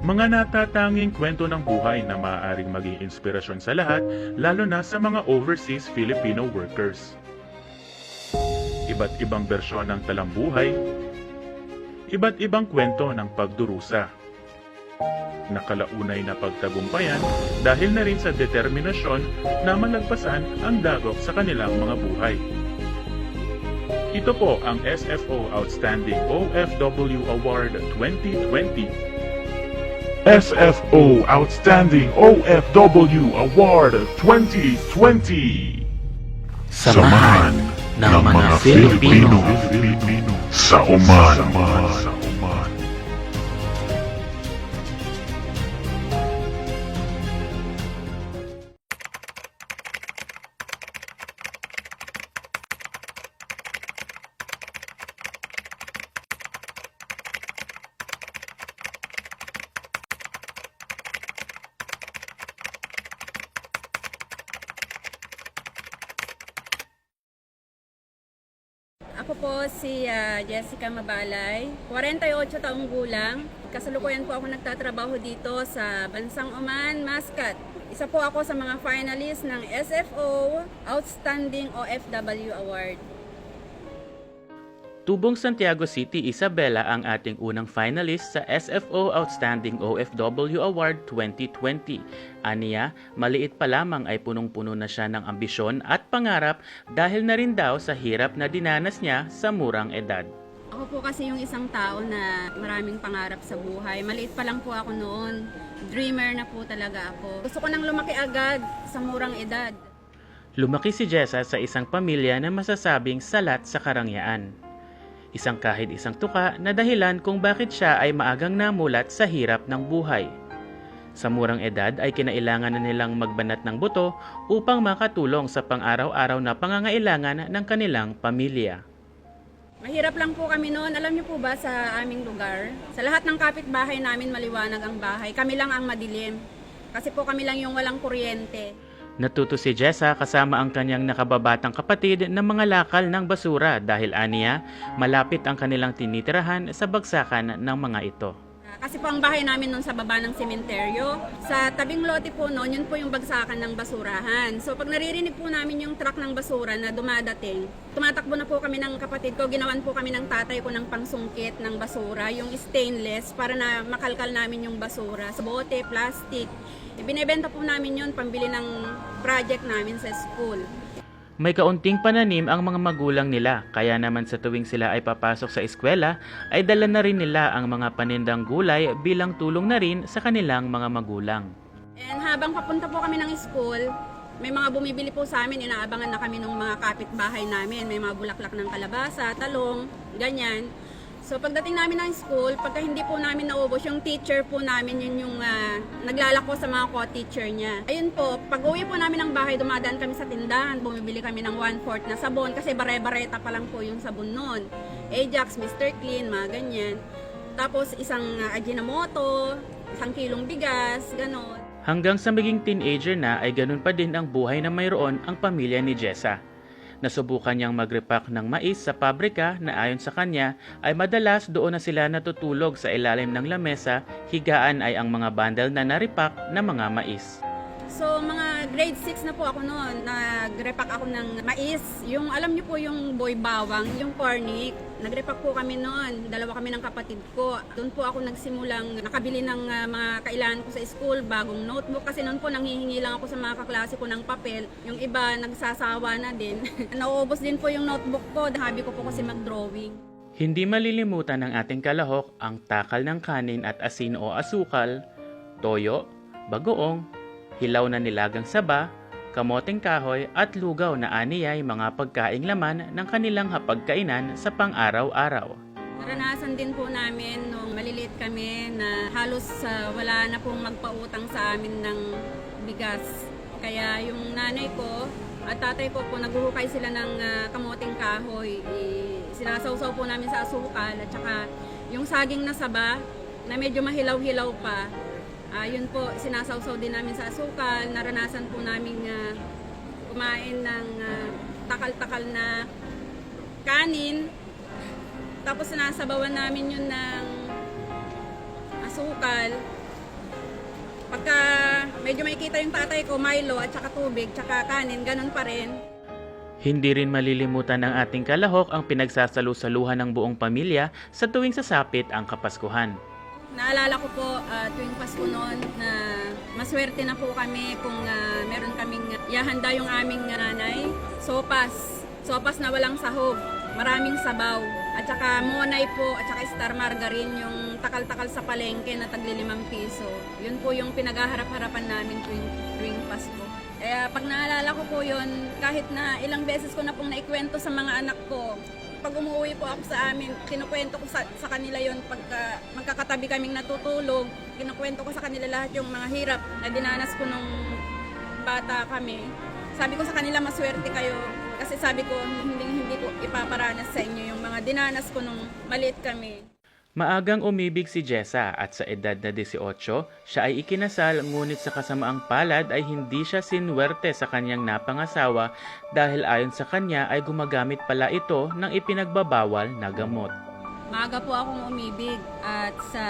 Mga natatanging kwento ng buhay na maaaring maging inspirasyon sa lahat, lalo na sa mga overseas Filipino workers. Iba't ibang bersyon ng talambuhay, iba't ibang kwento ng pagdurusa. Nakalaunay na pagtagumpayan dahil na rin sa determinasyon na malagpasan ang dagok sa kanilang mga buhay. Ito po ang SFO Outstanding OFW Award 2020 SFO Outstanding OFW Award 2020 Samahan ng mga Filipino sa Oman. Ako po si ah, Jessica Mabalay, 48 taong gulang. Kasalukuyan po ako nagtatrabaho dito sa Bansang Oman, Muscat. Isa po ako sa mga finalist ng SFO Outstanding OFW Award. Tubong Santiago City, Isabela ang ating unang finalist sa SFO Outstanding OFW Award 2020. Aniya, maliit pa lamang ay punong-puno na siya ng ambisyon at pangarap dahil na rin daw sa hirap na dinanas niya sa murang edad. Ako po kasi yung isang tao na maraming pangarap sa buhay. Maliit pa lang po ako noon. Dreamer na po talaga ako. Gusto ko nang lumaki agad sa murang edad. Lumaki si Jessa sa isang pamilya na masasabing salat sa karangyaan. Isang kahit isang tuka na dahilan kung bakit siya ay maagang namulat sa hirap ng buhay. Sa murang edad ay kinailangan na nilang magbanat ng buto upang makatulong sa pang-araw-araw na pangangailangan ng kanilang pamilya. Mahirap lang po kami noon. Alam niyo po ba sa aming lugar? Sa lahat ng kapitbahay namin maliwanag ang bahay. Kami lang ang madilim. Kasi po kami lang yung walang kuryente. Natuto si Jessa kasama ang kanyang nakababatang kapatid ng mga lakal ng basura dahil aniya malapit ang kanilang tinitirahan sa bagsakan ng mga ito. Kasi po ang bahay namin noon sa baba ng sementeryo. Sa tabing lote po noon, yun po yung bagsakan ng basurahan. So pag naririnig po namin yung truck ng basura na dumadating, tumatakbo na po kami ng kapatid ko, ginawan po kami ng tatay ko ng pangsungkit ng basura, yung stainless, para na makalkal namin yung basura sa bote, plastic. Ibinebenta po namin yun, pambili ng project namin sa school. May kaunting pananim ang mga magulang nila, kaya naman sa tuwing sila ay papasok sa eskwela, ay dala na rin nila ang mga panindang gulay bilang tulong na rin sa kanilang mga magulang. And habang papunta po kami ng school, may mga bumibili po sa amin, inaabangan na kami ng mga kapitbahay namin. May mga bulaklak ng kalabasa, talong, ganyan. So pagdating namin ng school, pagka hindi po namin naubos, yung teacher po namin yun yung ah, naglalako sa mga co-teacher niya. Ayun po, pag uwi po namin ng bahay, dumadaan kami sa tindahan, bumibili kami ng one-fourth na sabon kasi bare-bareta pa lang po yung sabon noon. Ajax, Mr. Clean, mga ganyan. Tapos isang uh, Ajinomoto, isang kilong bigas, ganon. Hanggang sa maging teenager na ay ganun pa din ang buhay na mayroon ang pamilya ni Jessa. Nasubukan niyang magrepack ng mais sa pabrika na ayon sa kanya ay madalas doon na sila natutulog sa ilalim ng lamesa, higaan ay ang mga bundle na naripak na mga mais. So, mga grade 6 na po ako noon. Nag-repack ako ng mais. Yung, alam niyo po yung boy bawang, yung cornic. Nag-repack po kami noon. Dalawa kami ng kapatid ko. Doon po ako nagsimulang nakabili ng ah, mga kailangan ko sa school, bagong notebook. Kasi noon po nanghihingi lang ako sa mga kaklase ko ng papel. Yung iba nagsasawa na din. Nauubos din po yung notebook ko. Habi ko po kasi mag-drawing. Hindi malilimutan ng ating kalahok ang takal ng kanin at asin o asukal, toyo, bagoong, hilaw na nilagang saba, kamoteng kahoy at lugaw na aniyay mga pagkaing laman ng kanilang hapagkainan sa pang-araw-araw. Naranasan din po namin nung maliliit kami na halos ah, wala na pong magpautang sa amin ng bigas. Kaya yung nanay ko at tatay ko po naghuhukay sila ng ah, kamoting kahoy. I- sinasawsaw po namin sa asukal at saka yung saging na saba na medyo mahilaw-hilaw pa. Ah, yun po, sinasawsaw din namin sa asukal. Naranasan po namin ah, kumain ng ah, takal-takal na kanin tapos sinasabawan namin yun ng asukal. Pagka medyo makikita yung tatay ko, Milo at saka tubig, tsaka kanin, ganun pa rin. Hindi rin malilimutan ng ating kalahok ang pinagsasalu-saluhan ng buong pamilya sa tuwing sasapit ang Kapaskuhan. Naalala ko po ah, tuwing Pasko noon na maswerte na po kami kung ah, meron kaming yahanda yung aming nanay. Sopas. Sopas na walang sahog. Maraming sabaw. At saka monay po at saka star margarine yung takal-takal sa palengke na tagli limang piso. Yun po yung pinaghaharap-harapan namin tuwing, tuwing Pasko. Kaya pag naalala ko po yun, kahit na ilang beses ko na pong naikwento sa mga anak ko, pag umuwi po ako sa amin, kinukwento ko sa, sa kanila yon pagka magkakatabi kaming natutulog, kinukwento ko sa kanila lahat yung mga hirap na dinanas ko nung bata kami. Sabi ko sa kanila, maswerte kayo. Kasi sabi ko, hindi, hindi ko ipaparanas sa inyo yung mga dinanas ko nung maliit kami. Maagang umibig si Jessa at sa edad na 18, siya ay ikinasal ngunit sa kasamaang palad ay hindi siya sinwerte sa kanyang napangasawa dahil ayon sa kanya ay gumagamit pala ito ng ipinagbabawal na gamot. Maaga po akong umibig at sa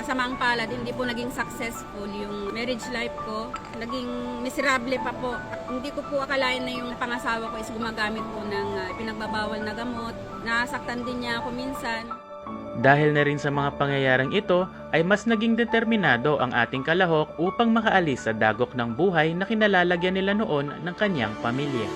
kasamaang palad, hindi po naging successful yung marriage life ko. Naging miserable pa po. Hindi ko po akalain na yung pangasawa ko is gumagamit po ng ah, pinagbabawal na gamot. Nasaktan din niya ako minsan. Dahil na rin sa mga pangyayaring ito ay mas naging determinado ang ating kalahok upang makaalis sa dagok ng buhay na kinalalagyan nila noon ng kanyang pamilya.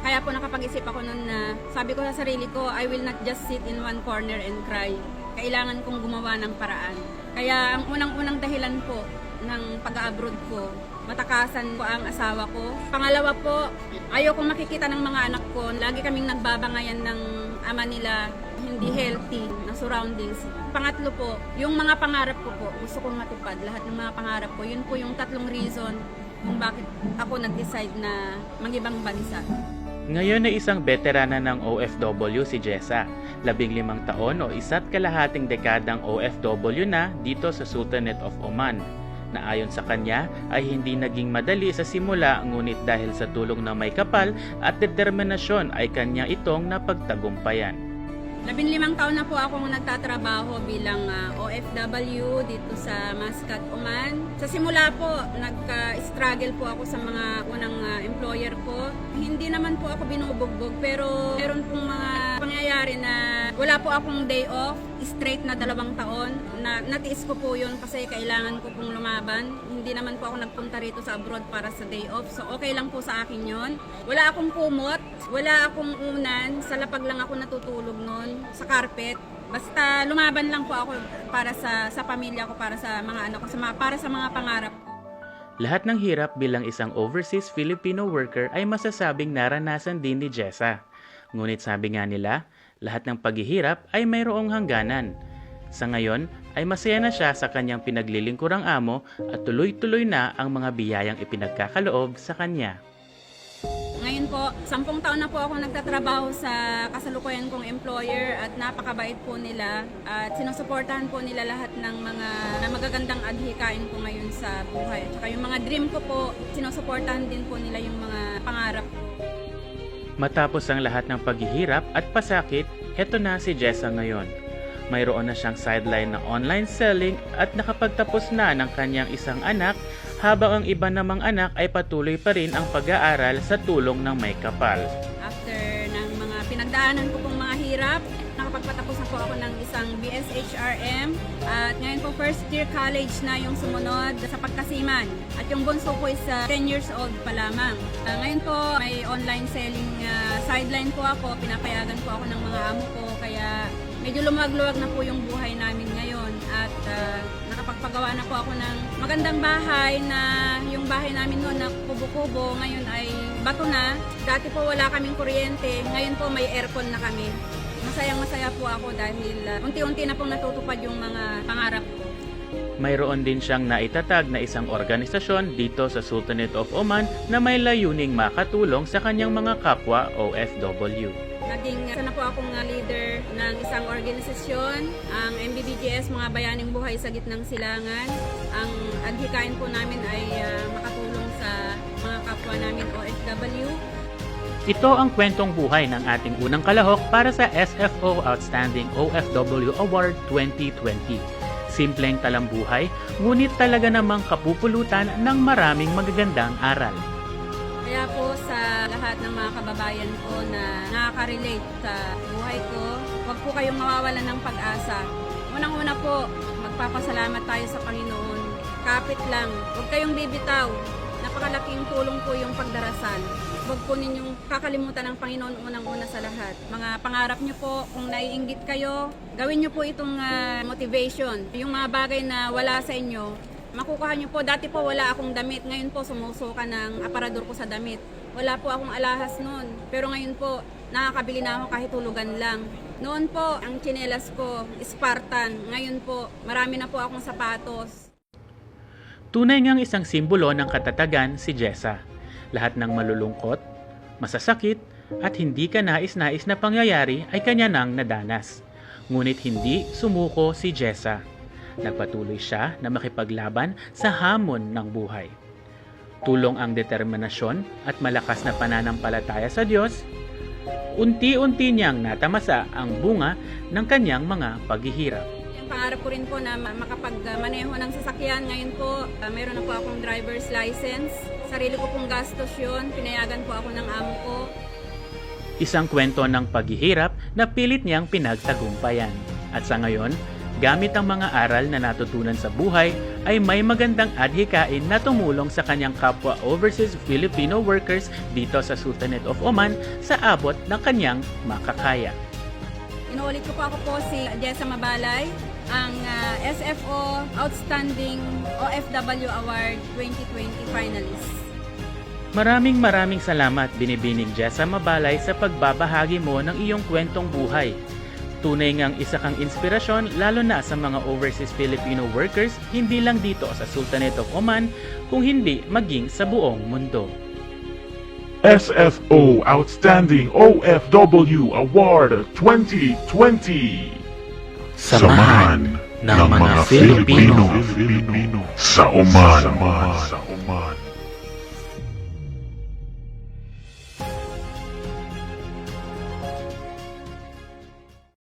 Kaya po nakapag-isip ako noon na sabi ko sa sarili ko, I will not just sit in one corner and cry. Kailangan kong gumawa ng paraan. Kaya ang unang-unang dahilan po ng pag-abroad ko, matakasan ko ang asawa ko. Pangalawa po, ayokong makikita ng mga anak ko. Lagi kaming nagbabangayan ng ama nila hindi healthy na surroundings. Pangatlo po, yung mga pangarap ko po, gusto kong matupad. Lahat ng mga pangarap ko, yun po yung tatlong reason kung bakit ako nag-decide na mag-ibang bansa. Ngayon ay isang veterana ng OFW si Jessa. Labing limang taon o isa't kalahating dekadang OFW na dito sa Sultanate of Oman na ayon sa kanya ay hindi naging madali sa simula ngunit dahil sa tulong ng may kapal at determinasyon ay kanya itong napagtagumpayan. Labinlimang taon na po akong nagtatrabaho bilang ah, OFW dito sa Muscat, Oman. Sa simula po, nagka-struggle po ako sa mga unang ah, employer ko. Hindi naman po ako binubugbog pero meron pong mga pangyayari na wala po akong day off, straight na dalawang taon. Na, natiis ko po yun kasi kailangan ko pong lumaban. Hindi naman po ako nagpunta rito sa abroad para sa day off. So okay lang po sa akin yon. Wala akong kumot, wala akong unan. Sa lapag lang ako natutulog noon, sa carpet. Basta lumaban lang po ako para sa sa pamilya ko, para sa mga anak ko, sa mga, para sa mga pangarap ko. Lahat ng hirap bilang isang overseas Filipino worker ay masasabing naranasan din ni Jessa. Ngunit sabi nga nila, lahat ng paghihirap ay mayroong hangganan. Sa ngayon ay masaya na siya sa kanyang pinaglilingkurang amo at tuloy-tuloy na ang mga biyayang ipinagkakaloob sa kanya. Ngayon po, sampung taon na po ako nagtatrabaho sa kasalukuyan kong employer at napakabait po nila at sinusuportahan po nila lahat ng mga na magagandang adhikain ko ngayon sa buhay. At saka yung mga dream ko po, sinusuportahan din po nila yung mga pangarap ko. Matapos ang lahat ng paghihirap at pasakit, heto na si Jessa ngayon. Mayroon na siyang sideline na online selling at nakapagtapos na ng kanyang isang anak habang ang iba namang anak ay patuloy pa rin ang pag-aaral sa tulong ng may kapal. After ng mga pinagdaanan ko pong mga hirap, nakapagpatapos na po ako ng isang BSHRM at ngayon po first year college na yung sumunod sa pagkasiman. At yung bunso ko is uh, 10 years old pa lamang. Uh, ngayon po may online selling uh, sideline po ako, pinapayagan po ako ng mga amo ko. Kaya medyo lumag-luwag na po yung buhay namin ngayon. At uh, nakapagpagawa na po ako ng magandang bahay na yung bahay namin noon na kubo-kubo. Ngayon ay bato na. Dati po wala kaming kuryente, ngayon po may aircon na kami. Masayang masaya po ako dahil uh, unti-unti na pong natutupad yung mga pangarap ko. Mayroon din siyang naitatag na isang organisasyon dito sa Sultanate of Oman na may layuning makatulong sa kanyang mga kapwa OFW. Naging isa na po akong uh, leader ng isang organisasyon, ang MBBGS Mga Bayaning Buhay sa Gitnang Silangan. Ang adhikain po namin ay uh, makatulong sa mga kapwa namin OFW. Ito ang kwentong buhay ng ating unang kalahok para sa SFO Outstanding OFW Award 2020. Si simpleng talambuhay, ngunit talaga namang kapupulutan ng maraming magagandang aral. Kaya po sa lahat ng mga kababayan ko na nakaka-relate sa buhay ko, huwag po kayong mawawalan ng pag-asa. Unang-una po, magpapasalamat tayo sa Panginoon. Kapit lang, huwag kayong bibitaw. Napakalaking tulong po yung pagdarasal. Huwag po ninyong kakalimutan ng Panginoon unang-una sa lahat. Mga pangarap nyo po, kung naiinggit kayo, gawin nyo po itong ah, motivation. Yung mga bagay na wala sa inyo, makukuha nyo po. Dati po wala akong damit. Ngayon po sumusuka ng aparador ko sa damit. Wala po akong alahas noon. Pero ngayon po, nakakabili na ako kahit hulugan lang. Noon po, ang tsinelas ko, Spartan. Ngayon po, marami na po akong sapatos. Tunay ngang isang simbolo ng katatagan si Jessa. Lahat ng malulungkot, masasakit, at hindi ka nais-nais na pangyayari ay kanya nang nadanas. Ngunit hindi sumuko si Jessa. Nagpatuloy siya na makipaglaban sa hamon ng buhay. Tulong ang determinasyon at malakas na pananampalataya sa Diyos, unti-unti niyang natamasa ang bunga ng kanyang mga paghihirap. Pangarap ko rin po na ma- makapagmaneho ng sasakyan. Ngayon po, ah, meron na po akong driver's license. Sarili ko pong gastos yun. Pinayagan po ako ng amo ko. Isang kwento ng paghihirap na pilit niyang pinagtagumpayan. At sa ngayon, gamit ang mga aral na natutunan sa buhay, ay may magandang adhikain na tumulong sa kanyang kapwa overseas Filipino workers dito sa Sultanate of Oman sa abot ng kanyang makakaya. Inuulit ko po ako po si Jessa Mabalay, ang ah, SFO Outstanding OFW Award 2020 finalist. Maraming maraming salamat Binibining Jessa Mabalay sa pagbabahagi mo ng iyong kwentong buhay. Tunay ngang isa kang inspirasyon lalo na sa mga overseas Filipino workers hindi lang dito sa Sultanate of Oman kung hindi maging sa buong mundo. SFO Outstanding OFW Award 2020 Samahan ng mga Filipino sa Oman. Sa Oman.